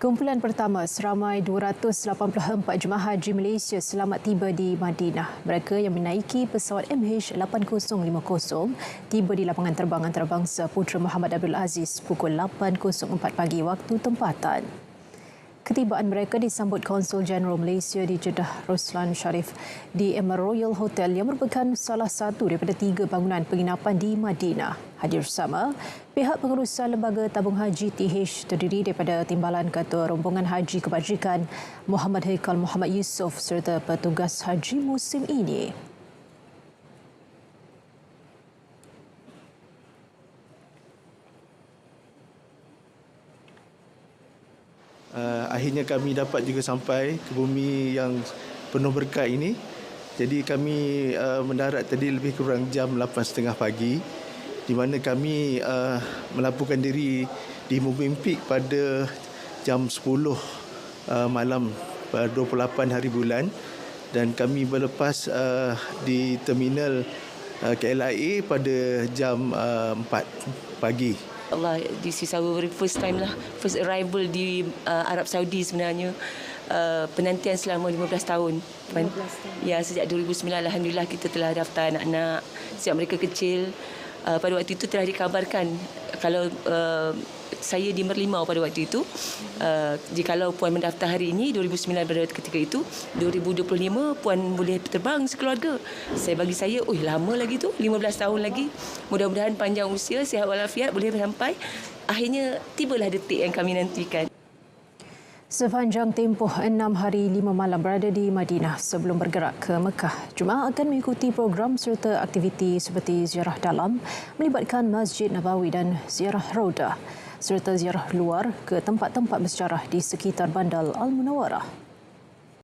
Kumpulan pertama seramai 284 jemaah haji Malaysia selamat tiba di Madinah. Mereka yang menaiki pesawat MH8050 tiba di lapangan terbang antarabangsa Putera Muhammad Abdul Aziz pukul 8.04 pagi waktu tempatan. Ketibaan mereka disambut Konsul Jeneral Malaysia di Jeddah Roslan Sharif di Emerald Royal Hotel yang merupakan salah satu daripada tiga bangunan penginapan di Madinah. Hadir bersama pihak pengurusan Lembaga Tabung Haji TH terdiri daripada Timbalan Ketua Rombongan Haji Kebajikan Muhammad Haikal Muhammad Yusof serta petugas haji musim ini. Uh, akhirnya kami dapat juga sampai ke bumi yang penuh berkat ini. Jadi kami uh, mendarat tadi lebih kurang jam 8.30 pagi di mana kami uh, melaporkan diri di Mubimpik pada jam 10 uh, malam pada 28 hari bulan dan kami berlepas uh, di terminal uh, KLIA pada jam uh, 4 pagi. Allah, this is our very first time lah, first arrival di uh, Arab Saudi sebenarnya. Uh, penantian selama 15 tahun. 15 tahun. Ya, sejak 2009 alhamdulillah kita telah daftar anak-anak sejak mereka kecil. Uh, pada waktu itu telah dikabarkan kalau uh, saya di Merlimau pada waktu itu uh, jikalau puan mendaftar hari ini 2009 pada ketika itu 2025 puan boleh terbang sekeluarga. Saya bagi saya oh lama lagi tu 15 tahun lagi. Mudah-mudahan panjang usia sihat walafiat boleh sampai. Akhirnya tibalah detik yang kami nantikan Sepanjang tempoh enam hari lima malam berada di Madinah sebelum bergerak ke Mekah, Jemaah akan mengikuti program serta aktiviti seperti ziarah dalam melibatkan Masjid Nabawi dan ziarah Raudah serta ziarah luar ke tempat-tempat bersejarah di sekitar Bandar Al-Munawarah.